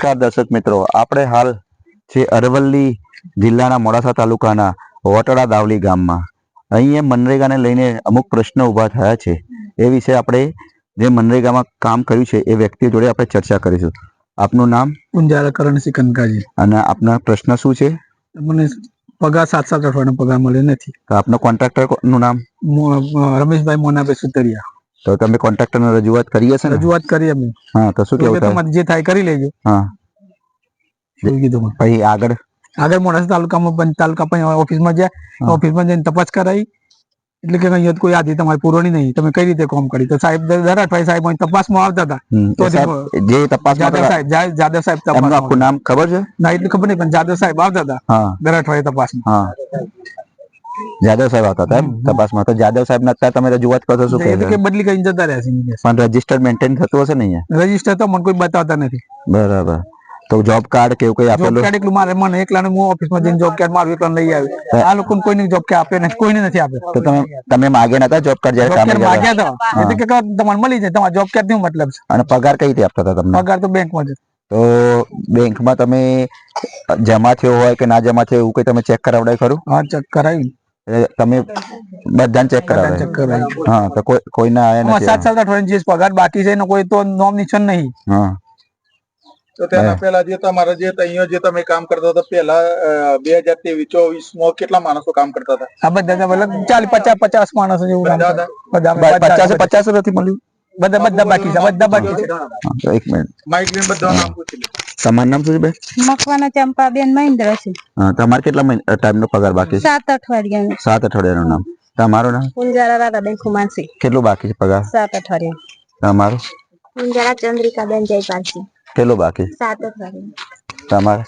નમસ્કાર દર્શક મિત્રો. આપણે હાલ છે અરવલ્લી જિલ્લાના મોડાસા તાલુકાના વટડા દાવલી ગામમાં. અહીંયા મનરેગાને લઈને અમુક પ્રશ્નો ઊભા થયા છે. એ વિશે આપણે જે મનરેગામાં કામ કર્યું છે એ વ્યક્તિ જોડે આપણે ચર્ચા કરીશું. આપનું નામ? ઉંજારા કરણસિંહ કનકાજી. અને આપના પ્રશ્ન શું છે? મને પગાર સાત સાત અઠવાડિયાનો પગાર મળ્યો નથી. આપનો કોન્ટ્રાક્ટરનું નામ રમેશભાઈ મોનાભાઈ સુતરિયા. તો તમે કોન્ટ્રાક્ટરને રજૂઆત કરી હશે ને? રજૂઆત કરી અમે. હા તો શું તો કેવું કે થાય? તમારે જે થાય કરી લેજો. હા. એવું કીધું મને. પછી આગળ? આગળ મોડાસા તાલુકામાં પંચ તાલુકા પંચ ઓફિસમાં હા. ગયા ઓફિસમાં જઈને તપાસ કરાવી એટલે કે અહીંયા તો કોઈ યાદી તમારી પૂરવાની નહીં. તમે કઈ રીતે કામ કરી તો સાહેબ દર દર અઠવાડિયે સાહેબ અહીં તપાસમાં આવતા હતા. હમ, તો એ સાહેબ જે તપાસમાં જાદવ સાહેબ જા- જાદવ સાહેબ એમનું તપાસમાં આખું નામ ખબર છે? ના એટલું ખબર નહીં પણ જાદવ સાહેબ આવતા હતા. હા. દર અઠવાડિયે તપાસમાં. હા. જાદવ સાહેબ આવતા હતા તપાસમાં તો જાદવ સાહેબ ને અત્યારે તમે રજૂઆત કરશો શું કે બદલી કરીને જતા રહ્યા છે પણ રજિસ્ટર મેન્ટેન થતું હશે ને અહીંયા? રજિસ્ટર તો મને કોઈ બતાવતા નથી. બરાબર. તો જોબ કાર્ડ કે એવું કઈ જોબ આપેલું? કાર્ડ એકલું મારે મને એકલા હું ઓફિસમાં જઈને જોબ કાર્ડ મારું એકલા લઈ આવ્યો આ લોકોને કોઈને જોબ કાર્ડ ને નથી કોઈને નથી આપે. તો તમે તમે માગે નતા જોબ કાર્ડ જયારે કામે માગ્યા હતા? એટલે કે તમને મળી જાય. તમારે જોબ કાર્ડનું મતલબ છે. અને પગાર કઈ રીતે આપતા હતા તમને? પગાર તો બેંકમાં માં તો બેંકમાં તમે જમા થયો હોય કે ના જમા થયો એવું કઈ તમે ચેક કરાવડાય ખરું? હા ચેક કરાવી તમે બધાને ચેક કરાવે. હા તો કોઈ કોઈને આયા નથી સાત સાત અઠવાડિયા જે પગાર બાકી છે એનો કોઈ તો નોમ નિશાન નહીં. હા. તો તેના પહેલા જે તમારા જે અહીંયા જે તમે કામ કરતા હતા પહેલા બે હજાર ત્રેવીસ ચોવીસમાં કેટલા માણસો કામ કરતા હતા? આ બધા મતલબ ચાલીસ પચાસ પચાસ માણસો જેવું કામ પચાસે પચાસ નથી મળ્યું? બધા બધા બાકી છે બધા બાકી છે. એક મિનિટ. માઇક બધા નામ પૂછી લે. તમારું નામ શું છે બેન? મકવાના ચંપાબેન મહેન્દ્ર છે. હા તમારે કેટલા ટાઈમ નો પગાર બાકી છે? સાત અઠવાડિયાનું. સાત અઠવાડિયાનું નામ. તમારું નામ? કુંજારા રાધાબેન ખુમાનસી કેટલું બાકી છે પગાર? સાત અઠવાડિયા. તમારું કુંજારા ચંદ્રિકાબેન જયપાલસી કેટલું બાકી? સાત અઠવાડિયા. તમારે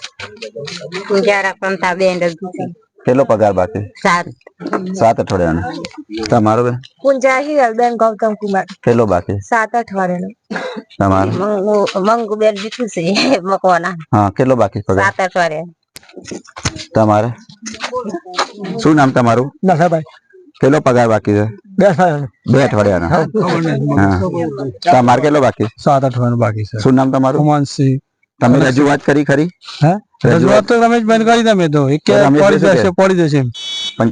કુંજારા પંથાબેન રઘુસી કેટલો પગાર બાકી? સાત. સાત અઠવાડિયાનો. તમારો બેન? કુંજા હિરલબેન ગૌતમ કુમાર. કેટલો બાકી? સાત અઠવાડિયાનું. તમારો? મંગુબેન દીઠું છે મકવાના. હા કેટલો બાકી પગાર સાત અઠવાડિયા તમારે? શું નામ તમારું? કેટલો પગાર બાકી છે? બે અઠવાડિયાનો? હા તમારે કેટલો બાકી? સાત અઠવાડિયાનું બાકી છે. શું નામ તમારું? ખુમાનસિંહ તમે રજૂઆત કરી ખરી? હે? રજૂઆત? તો રમેશભાઈ કરી તમે તો. એક પડી જશે પડી જશે પણ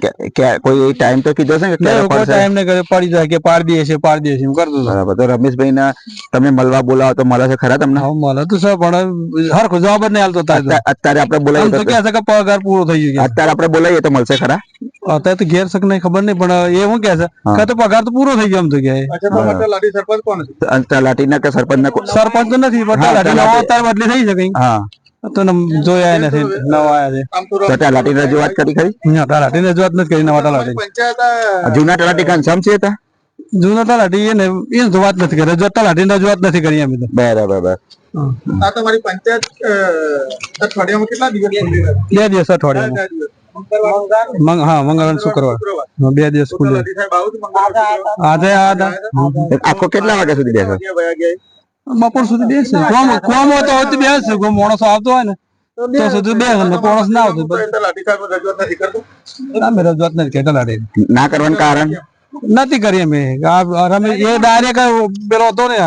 કોઈ ટાઈમ તો કીધો છે ને કે ક્યારે ટાઈમ ને પડી જાય કે પાડી દે છે પાડી દે છે એમ કરતો બરાબર. તો રમેશભાઈ ના તમે મળવા બોલાવો તો મળે છે ખરા તમને? હા મળે તો સર પણ હરખો જવાબ જ નહીં આલતો અત્યારે આપણે બોલાવીએ તો કે છે કે પગાર પૂરો થઈ ગયો. અત્યારે આપણે બોલાવીએ તો મળશે ખરા? અત્યારે તો ઘેર શક નહીં ખબર નહીં પણ એ શું કે છે? કે તો પગાર તો પૂરો થઈ ગયો એમ તો કે અચ્છા તો માટે લાડી સરપંચ કોણ છે? અને તલાટીના કે સરપંચના ના સરપંચ તો નથી પણ હા, તલાટી તલાટી. અત્યારે બદલી થઈ શકે હા. તો જોયા નથી નવા આયા છે તો રજૂઆત કરી ખરી ના, તલાટી રજૂઆત નથી કરી નવા આ જૂના તલાટી ઘનશ્યામ છે તા જૂનો તલાટી એને એ જ વાત નથી કરી રજૂઆત તલાટી રજૂઆત નથી કરી અમે તો બરાબર બરાબર આ તમારી પંચાયત અઠવાડિયામાં કેટલા દિવસ બે દિવસ અઠવાડિયામાં હા મંગળવાર શુક્રવાર. બે દિવસ ખુલ્લે. આજે આખો કેટલા વાગ્યા સુધી બેસો. બપોર સુધી બેસે. કોમ કોમ હોતો હોય બેસે. કોઈ માણસ આવતો હોય ને તો સુધી બે ને માણસ ના આવતો રજૂઆત નથી કરતો અમે રજૂઆત નથી કરી તલાટી ના કરવાનું કારણ? નથી કરી અમે. રમેશ એ ડાયરેક્ટ પેલો હતો ને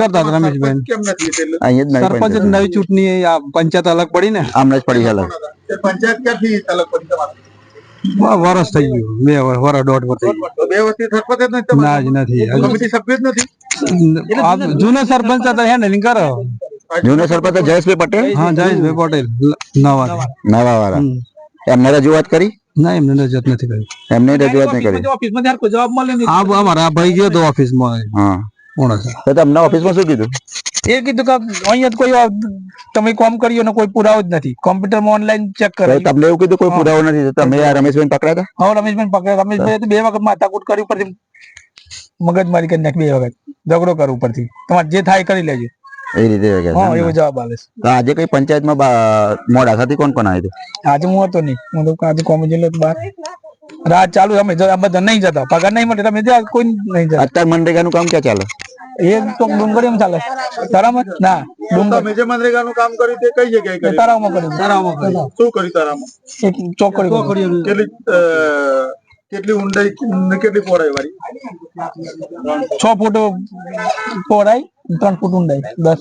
કરતા હતા રમેશભાઈ. કેમ નથી એટલે સરપંચ નવી ચૂંટણી આ પંચાયત અલગ પડી ને. આમને જ પડી ચાલે પંચાયત ક્યાંથી અલગ પડી તમારે? વરસ થઈ ગયું. બે વર્ષ વરસ દોઢ વર્ષ બે વર્ષથી સરપંચ જ નથી ના જ નથી. સભ્ય જ નથી? જૂનો સરપંચ હતા હેન્ડલિંગ કરો જૂનો સરપંચ જયેશભાઈ પટેલ? હા જયેશભાઈ પટેલ નવા નવા વાળા એમને રજૂઆત કરી? ના એમને રજૂઆત નથી કરી. એમને રજૂઆત નહીં કરી? ઓફિસમાં ત્યારે કોઈ જવાબ મળે નહીં. અમારા ભાઈ ગયો તો ઓફિસમાં હા. મોડાસા તો તમને ઓફિસમાં શું કીધું? એ કીધું કે અહીંયા કોઈ તમે કોમ કર્યો ને કોઈ પુરાવો જ નથી. કોમ્પ્યુટરમાં ઓનલાઈન ચેક કરે તમને એવું કીધું કોઈ પુરાવો નથી તમે આ રમેશભાઈ પકડાતા હા રમેશભાઈ પકડે રમેશભાઈ બે વખત માથાકૂટ કરી ઉપરથી મગજમારી કરી નાખ બે વખત. ઝઘડો કર ઉપરથી. તમારે જે થાય કરી લેજો. એ રીતે હા એવો જવાબ આવે છે. તો આજે કઈ પંચાયતમાં મોડા મોડાસાથી કોણ કોણ આવ્યું આજે હું હતો નહીં. હું તો આજે કોમી જેલો બહાર. રાત ચાલુ અમે બધા નહીં જતા. પગાર નહીં મળે તમે કોઈ નહીં જતા. અત્યારે મનરેગાનું કામ ક્યાં ચાલે? એ તો ડુંગળી એમ ચાલે. તારામાં? ના ડુંગર મેં જે મનરેગાનું કામ કર્યું તે કઈ જગ્યાએ કર્યું? તારામાં કર્યું. તારામાં શું કર્યું તારામાં? એક ચોકડી. કેટલી અ, કેટલી ઊંડાઈ કેટલી પહોળાઈ વાળી? છ ફૂટ પહોળાઈ ત્રણ ફૂટ ઊંડાઈ દસ.